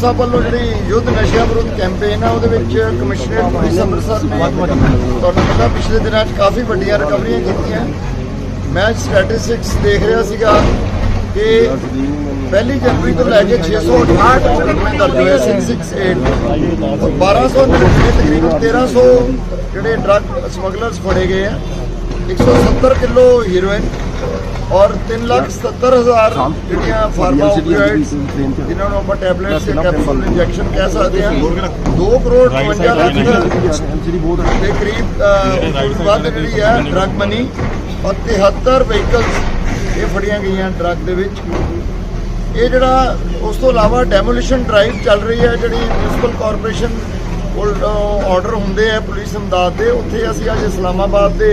ਸਾਹਿਬ ਵੱਲੋਂ ਜਿਹੜੀ ਯੁੱਧ ਨਸ਼ਿਆਂ ਵਿਰੁੱਧ ਕੈਂਪੇਨ ਆ, ਉਹਦੇ ਵਿੱਚ ਕਮਿਸ਼ਨਰ ਪੁਲਿਸ ਅੰਮ੍ਰਿਤਸਰ ਨੇ ਤੁਹਾਨੂੰ ਪਤਾ ਪਿਛਲੇ ਦਿਨਾਂ 'ਚ ਕਾਫੀ ਵੱਡੀਆਂ ਰਿਕਵਰੀਆਂ ਕੀਤੀਆਂ। ਮੈਂ ਸਟੈਟਿਸਟਿਕਸ ਦੇਖ ਰਿਹਾ ਸੀਗਾ ਕਿ ਪਹਿਲੀ ਜਨਵਰੀ ਤੋਂ ਲੈ ਕੇ 668 ਮੁਕੱਦਮੇ ਦਰਜ ਹੋਏ 668 ਔਰ 1299 ਤਕਰੀਬਨ 1300 ਜਿਹੜੇ ਡਰੱਗ ਸਮਗਲਰਸ ਫੜੇ ਗਏ ਆ। 170 ਕਿਲੋ ਹੀਰੋਇਨ ਔਰ 377000 ਜਿਹੜੀਆਂ ਫਾਰਮਾ ਓਪੀਓਇਡਸ ਜਿਨ੍ਹਾਂ ਨੂੰ ਆਪਾਂ ਟੈਬਲੇਟਸ ਜਾਂ ਕੈਪਸੂਲ ਇੰਜੈਕਸ਼ਨ ਕਹਿ ਸਕਦੇ ਹਾਂ 2 ਕਰੋੜ 52 ਲੱਖ ਦੇ ਕਰੀਬ ਤੋਂ ਬਾਅਦ ਜਿਹੜੀ ਹੈ ਡਰੱਗ ਮਨੀ ਔਰ 73 ਵਹੀਕਲਸ ਇਹ ਫੜੀਆਂ ਗਈਆਂ ਡਰੱਗ ਦੇ ਵਿੱਚ। ਇਹ ਜਿਹੜਾ ਉਸ ਤੋਂ ਇਲਾਵਾ ਡੈਮੋਲੀਸ਼ਨ ਡਰਾਈਵ ਚੱਲ ਰਹੀ ਹੈ ਜਿਹੜੀ ਮਿਊਨਿਸਪਲ ਕਾਰਪੋਰੇਸ਼ਨ ਕੋਲ ਆਰਡਰ ਹੁੰਦੇ ਆ ਪੁਲਿਸ ਅਮਦਾਦ ਦੇ। ਉੱਥੇ ਅਸੀਂ ਅੱਜ ਇਸਲਾਮਾਬਾਦ ਦੇ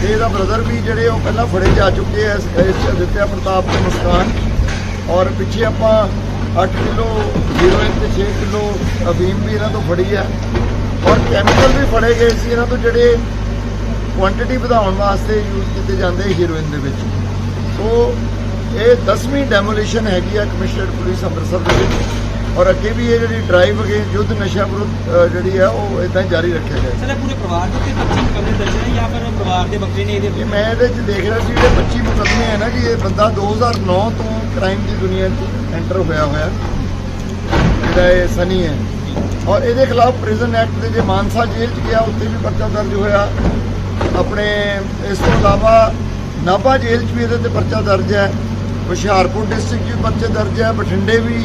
ਤੇ ਇਹਦਾ ਬ੍ਰਦਰ ਵੀ ਜਿਹੜੇ ਉਹ ਪਹਿਲਾਂ ਫੜੇ ਜਾ ਚੁੱਕੇ ਆ ਇਸ ਇਸ ਦਿੱਤਿਆ ਪ੍ਰਤਾਪ ਤੇ ਮੁਸਕਾਨ। ਔਰ ਪਿੱਛੇ ਆਪਾਂ 8 ਕਿਲੋ ਹੀਰੋਇਨ ਤੇ 6 ਕਿਲੋ ਅਫੀਮ ਵੀ ਇਹਨਾਂ ਤੋਂ ਫੜੀ ਹੈ ਔਰ ਕੈਮੀਕਲ ਵੀ ਫੜੇ ਗਏ ਸੀ ਇਹਨਾਂ ਤੋਂ ਜਿਹੜੇ ਕੁਆਂਟੀਟੀ ਵਧਾਉਣ ਵਾਸਤੇ ਯੂਜ਼ ਕੀਤੇ ਜਾਂਦੇ ਹੀਰੋਇਨ ਦੇ ਵਿੱਚ। ਸੋ ਇਹ 10ਵੀਂ ਡੈਮੋਲੀਸ਼ਨ ਹੈਗੀ ਆ ਕਮਿਸ਼ਨਰ ਪੁਲਿਸ ਅੰਮ੍ਰਿਤਸਰ ਦੇ ਵਿੱਚ। ਔਰ ਅੱਗੇ ਵੀ ਇਹ ਜਿਹੜੀ ਡਰਾਈਵ ਅਗੇ ਯੁੱਧ ਨਸ਼ਾ ਵਿਰੁੱਧ ਜਿਹੜੀ ਆ ਉਹ ਇਦਾਂ ਹੀ ਜਾਰੀ ਰੱਖਿਆ ਜਾਏ ਸਰ ਪੂਰੇ ਪਰਿਵਾਰ ਦੇ ਉੱਤੇ 25 ਮੁਕੱਦਮੇ ਦਰਜ ਨੇ ਜਾਂ ਫਿਰ ਪਰਿਵਾਰ ਦੇ ਬੱਕਰੇ ਨੇ ਇਹਦੇ ਮੈਂ ਇਹਦੇ ਚ ਦੇਖ ਰਿਹਾ ਸੀ ਜਿਹੜੇ 25 ਮੁਕੱਦਮੇ ਹੈ ਨਾ ਜੀ ਇਹ ਬੰਦਾ 2009 ਤੋਂ ਕ੍ਰਾਈਮ ਦੀ ਦੁਨੀਆ 'ਚ ਐਂਟਰ ਹੋਇਆ ਹੋਇਆ। ਜਿਹੜਾ ਇਹ ਸਨੀ ਹੈ। ਔਰ ਇਹਦੇ ਖਿਲਾਫ ਪ੍ਰਿਜ਼ਨ ਐਕਟ ਦੇ ਜੇ ਮਾਨਸਾ ਜੇਲ੍ਹ 'ਚ ਗਿਆ ਉੱਥੇ ਵੀ ਪਰਚਾ ਦਰਜ ਹੋਇਆ। ਆਪਣੇ ਇਸ ਤੋਂ ਇਲਾਵਾ ਨਾਭਾ ਜੇਲ੍ਹ 'ਚ ਵੀ ਇਹਦੇ ਤੇ ਪਰਚਾ ਦਰਜ ਹੈ। ਹੁਸ਼ਿਆਰਪੁਰ ਡਿਸਟ੍ਰਿਕਟ 'ਚ ਵੀ ਪਰਚੇ ਦਰਜ ਹੈ ਬਠਿੰਡੇ ਵੀ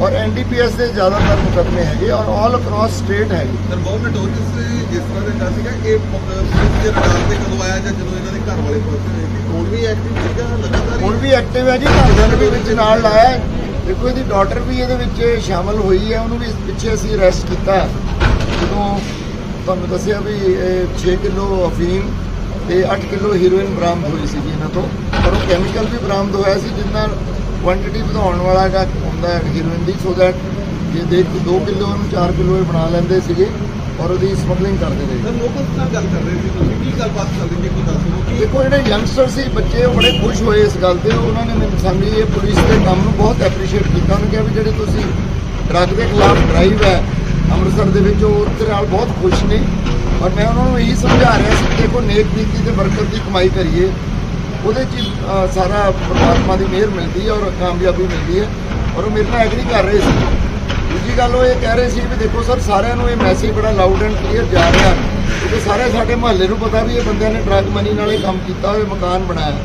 ਔਰ ਐਨਡੀਪੀਐਸ ਦੇ ਜ਼ਿਆਦਾਤਰ ਮੁਕੱਦਮੇ ਹੈਗੇ ਔਰ ਆਲ ਅਕ੍ਰੋਸ ਸਟੇਟ ਹੈਗੇ ਸਰ ਬਹੁਤ ਨੋਟਿਸ ਜਿਸ ਤਰ੍ਹਾਂ ਦੇ ਦੱਸ ਸੀਗਾ ਇਹ ਪੁਲਿਸ ਦੇ ਰਡਾਰ ਤੇ ਕਦੋਂ ਆਇਆ ਜਾਂ ਜਦੋਂ ਇਹਨਾਂ ਦੇ ਘਰ ਵਾਲੇ ਪਹੁੰਚੇ ਹੁਣ ਵੀ ਐਕਟਿਵ ਸੀਗਾ ਲਗਾਤਾਰ ਹੀ? ਹੁਣ ਵੀ ਐਕਟਿਵ ਹੈ ਜੀ ਘਰਦਿਆਂ ਵੀ ਵਿੱਚ ਨਾਲ ਲਾਇਆ ਹੈ। ਦੇਖੋ ਇਹਦੀ ਡਾਟਰ ਵੀ ਇਹਦੇ ਵਿੱਚ ਸ਼ਾਮਲ ਹੋਈ ਹੈ ਉਹਨੂੰ ਵੀ ਪਿੱਛੇ ਅਸੀਂ ਅਰੈਸਟ ਕੀਤਾ। ਜਦੋਂ ਤੁਹਾਨੂੰ ਦੱਸਿਆ ਵੀ ਇਹ 6 ਕਿਲੋ ਅਫੀਮ ਤੇ 8 ਕਿਲੋ ਹੀਰੋਇਨ ਬਰਾਮਦ ਹੋਈ ਸੀ ਇਹਨਾਂ ਤੋਂ। ਪਰ ਉਹ ਕੈਮੀਕਲ ਵੀ ਬਰਾਮਦ ਹੋਇਆ ਸੀ ਜਿਸ ਨਾਲ ਕੁਆਂਟੀਟੀ ਵਧਾਉਣ ਵਾਲਾ ਜਿਹੜਾ ਹੁੰਦਾ ਹੈ ਹੀਰੋਇਨ ਦੀ ਸੋ ਦੈਟ ਜੇ ਦੇ 2 ਕਿਲੋ ਨੂੰ 4 ਕਿਲੋ ਇਹ ਬਣਾ ਲੈਂਦੇ ਸੀਗੇ ਔਰ ਉਹਦੀ ਸਮਗਲਿੰਗ ਕਰਦੇ ਰਹੇ। ਸਰ ਲੋਕਾਂ ਨਾਲ ਗੱਲ ਕਰ ਰਹੇ ਸੀ ਤੁਸੀਂ ਕੀ ਗੱਲਬਾਤ ਚੱਲ ਰਹੀ ਹੈ ਕੋਈ ਦੱਸ ਦੇਖੋ ਜਿਹੜੇ ਯੰਗਸਟਰ ਸੀ ਬੱਚੇ ਉਹ ਬੜੇ ਖੁਸ਼ ਹੋਏ ਇਸ ਗੱਲ ਤੇ। ਉਹਨਾਂ ਨੇ ਮੈਨੂੰ ਸਾਨੂੰ ਇਹ ਪੁਲਿਸ ਦੇ ਕੰਮ ਨੂੰ ਬਹੁਤ ਐਪਰੀਸ਼ੀਏਟ ਕੀਤਾ। ਉਹਨੇ ਕਿਹਾ ਵੀ ਜਿਹੜੇ ਤੁਸੀਂ ਡਰੱਗ ਦੇ ਖਿਲਾਫ ਡਰਾਈਵ ਹੈ ਅੰਮ੍ਰਿਤਸਰ ਦੇ ਵਿੱਚ ਉਹ ਉਹਦੇ ਨਾਲ ਬਹੁਤ ਖੁਸ਼ ਨੇ। ਔਰ ਮੈਂ ਉਹਨਾਂ ਨੂੰ ਇਹੀ ਸਮਝਾ ਰਿਹਾ ਸੀ ਕਿ ਦੇਖੋ ਨੇਕ ਨੀਤੀ ਤੇ ਬਰਕਤ ਦੀ ਕਮਾਈ ਕਰੀਏ। ਉਹਦੇ 'ਚ ਹੀ, ਸਾਰਾ ਪਰਮਾਤਮਾ ਦੀ ਮਿਹਰ ਮਿਲਦੀ ਹੈ ਔਰ ਕਾਮਯਾਬੀ ਮਿਲਦੀ ਹੈ। ਔਰ ਉਹ ਮੇਰੇ ਨਾਲ ਐਗਰੀ ਕਰ ਰਹੇ ਸੀ। ਦੂਜੀ ਗੱਲ ਉਹ ਇਹ ਕਹਿ ਰਹੇ ਸੀ ਵੀ ਦੇਖੋ ਸਰ ਸਾਰਿਆਂ ਨੂੰ ਇਹ ਮੈਸੇਜ ਬੜਾ ਲਾਊਡ ਐਂਡ ਕਲੀਅਰ ਜਾ ਰਿਹਾ। ਕਿਉਂਕਿ ਸਾਰੇ ਸਾਡੇ ਮਹੱਲੇ ਨੂੰ ਪਤਾ ਵੀ ਇਹ ਬੰਦਿਆਂ ਨੇ ਡਰੱਗ ਮਨੀ ਨਾਲ ਇਹ ਕੰਮ ਕੀਤਾ ਹੋਇਆ ਮਕਾਨ ਬਣਾਇਆ।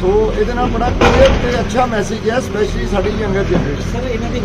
ਸੋ ਇਹਦੇ ਨਾਲ ਬੜਾ ਕਲੀਅਰ ਤੇ ਅੱਛਾ ਮੈਸੇਜ ਹੈ ਸਪੈਸ਼ਲੀ ਸਾਡੀ ਯੰਗਰ ਜਨਰੇਸ਼ਨ ਸਰ ਇਹਨਾਂ ਦੇ